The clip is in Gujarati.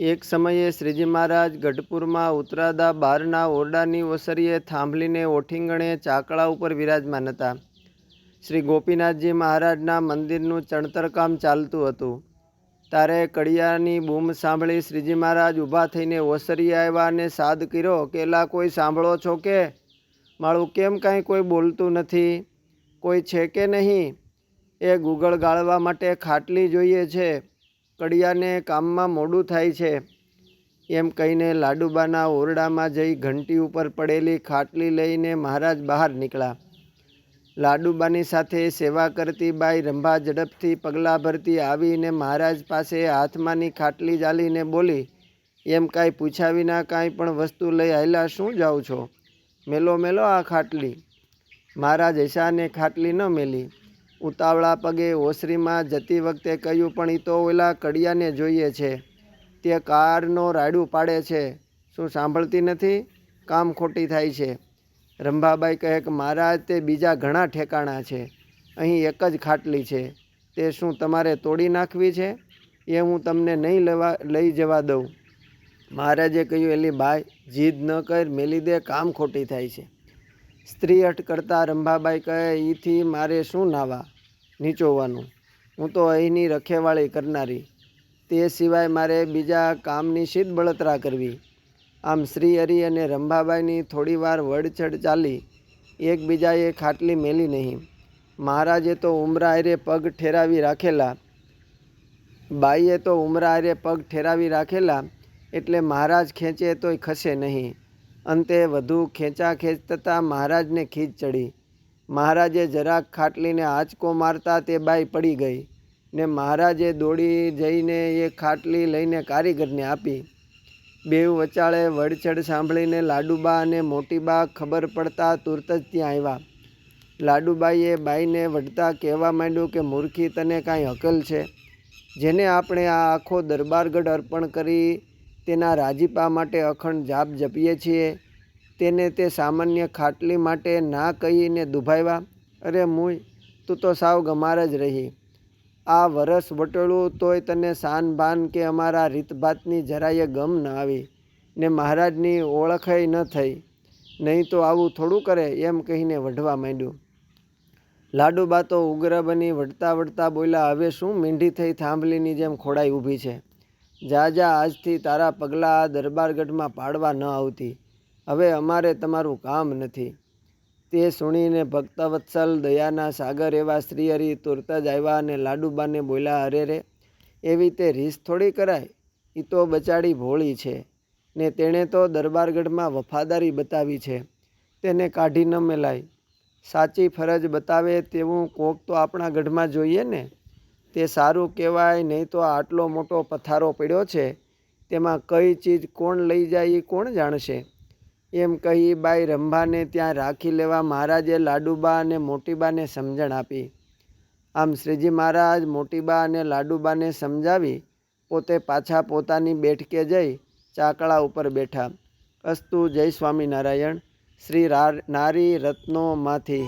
એક સમયે શ્રીજી મહારાજ ગઢપુરમાં ઉતરાદા બારના ઓરડાની ઓસરીએ થાંભલીને ઓઠીંગણે ચાકળા ઉપર વિરાજમાન હતા. શ્રી ગોપીનાથજી મહારાજના મંદિરનું ચણતરકામ ચાલતું હતું. ત્યારે કડિયાની બૂમ સાંભળી શ્રીજી મહારાજ ઊભા થઈને ઓસરી આવ્યા અને સાદ કર્યો કે એલા કોઈ સાંભળો છો કે? મારું કેમ કાંઈ કોઈ બોલતું નથી? કોઈ છે કે નહીં? એ ગુગળ ગાળવા માટે ખાટલી જોઈએ છે. કડિયાને કામમાં મોડું થાય છે. એમ કહીને લાડુબાના ઓરડામાં જઈ ઘંટી ઉપર પડેલી ખાટલી લઈને મહારાજ બહાર નીકળ્યા. લાડુબાની સાથે સેવા કરતી બાઈ રંભા ઝડપથી પગલાં ભરતી આવીને મહારાજ પાસે હાથમાંની ખાટલી ચાલીને બોલી, એમ કાંઈ પૂછ્યા વિના કાંઈ પણ વસ્તુ લઈ આવેલા શું જાઓ છો? મેલો મેલો આ ખાટલી. મહારાજ ઈશાને ખાટલી ન મેલી. ઉતાવળા પગે ઓસરીમાં જતી વખતે કહ્યું, પણ એ તો ઓલા કડિયાને જોઈએ છે. તે કારનો રાડું પાડે છે. શું સાંભળતી નથી? કામ ખોટી થાય છે. રંભાબાઈ કહે કે મારા તે બીજા ઘણા ઠેકાણા છે. અહીં એક જ ખાટલી છે. તે શું તમારે તોડી નાખવી છે? એ હું તમને નહીં લેવા, લઈ જવા દઉં. મહારાજે કહ્યું, એલી બાઈ, જીદ ન કર. મેલી દે. કામ ખોટી થાય છે. સ્ત્રી અટકડતા રંભાબાઈ કહે એથી મારે શું નાવા નીચોવાનું? હું તો અહીંની રખેવાળી કરનારી. તે સિવાય મારે બીજા કામની શીત બળતરા કરવી. આમ શ્રી હરિ અને રંભાબાઈની થોડીવાર વડછડ ચાલી, એકબીજાએ ખાટલી મેલી નહીં. મહારાજે તો ઉમરા હારે પગ ઠેરાવી રાખેલા. બાઈએ તો ઉમરા હારે પગ ઠેરાવી રાખેલા, એટલે મહારાજ ખેંચે તોય ખસે નહીં. અંતે વધુ ખેંચા ખેંચ થતાં મહારાજને ખીજ ચડી. મહારાજે જરાક ખાટલીને આંચકો મારતા તે બાઈ પડી ગઈ ને મહારાજે દોડી જઈને એ ખાટલી લઈને કારીગરને આપી. બેઉ વચાળે વડચડ સાંભળીને લાડુબા અને મોટીબા ખબર પડતા તુરત જ ત્યાં આવ્યા. લાડુબાઈએ બાઈને વઢતા કહેવા માંડ્યું કે, મૂર્ખી, તને કાંઈ અકલ છે? જેને આપણે આ આખો દરબારગઢ અર્પણ કરી તેના રાજીપા માટે અખંડ જાપ જપીએ છીએ. તેને તે સામાન્ય ખાટલી માટે ના કહીને દુભાવ્યા. અરે મુય, તું તો સાવ ગમાર જ રહી. આ વરસ વટળું તોય તને સાન ભાન કે અમારા રીતભાતની જરાય ગમ ન આવી. ને મહારાજની ઓળખય ન થઈ. નહીં તો આવું થોડું કરે એમ કહીને વઢવા માંડ્યું. લાડુબા તો ઉગ્ર બની વઢતા વઢતા બોલ્યા, હવે શું મીંઢી થઈ થાંભલીની જેમ ખોડાઈ ઊભી છે? જા જા આજથી તારા પગલાં આ દરબારગઢમાં પાડવા ન આવતી. હવે અમારે તમારું કામ નથી. તે સુણીને ભક્તવત્સલ દયાના સાગર એવા શ્રીહરિ તુરત જ આવ્યા અને લાડુબાને બોલ્યા, અરે રે, એવી તે રીસ થોડી કરાય? એ તો બચાડી ભોળી છે. ને તેણે તો દરબારગઢમાં વફાદારી બતાવી છે. તેને કાઢી ન મેલાય. સાચી ફરજ બતાવે તેવું કોક તો આપણા ગઢમાં જોઈએ ને? તે સારું કહેવાય, નહીં તો આટલો મોટો પથારો પડ્યો છે, તેમાં કઈ ચીજ કોણ લઈ જાય એ કોણ જાણશે? એમ કહી બાઈ રંભાને ત્યાં રાખી લેવા મહારાજે લાડુબા અને મોટીબાને સમજણ આપી. આમ શ્રીજી મહારાજ મોટીબા અને લાડુબાને સમજાવી, પોતે પાછા પોતાની બેઠકે જઈ ચાકળા ઉપર બેઠા. અસ્તુ જય સ્વામિનારાયણ, શ્રી નારી રત્નોમાંથી.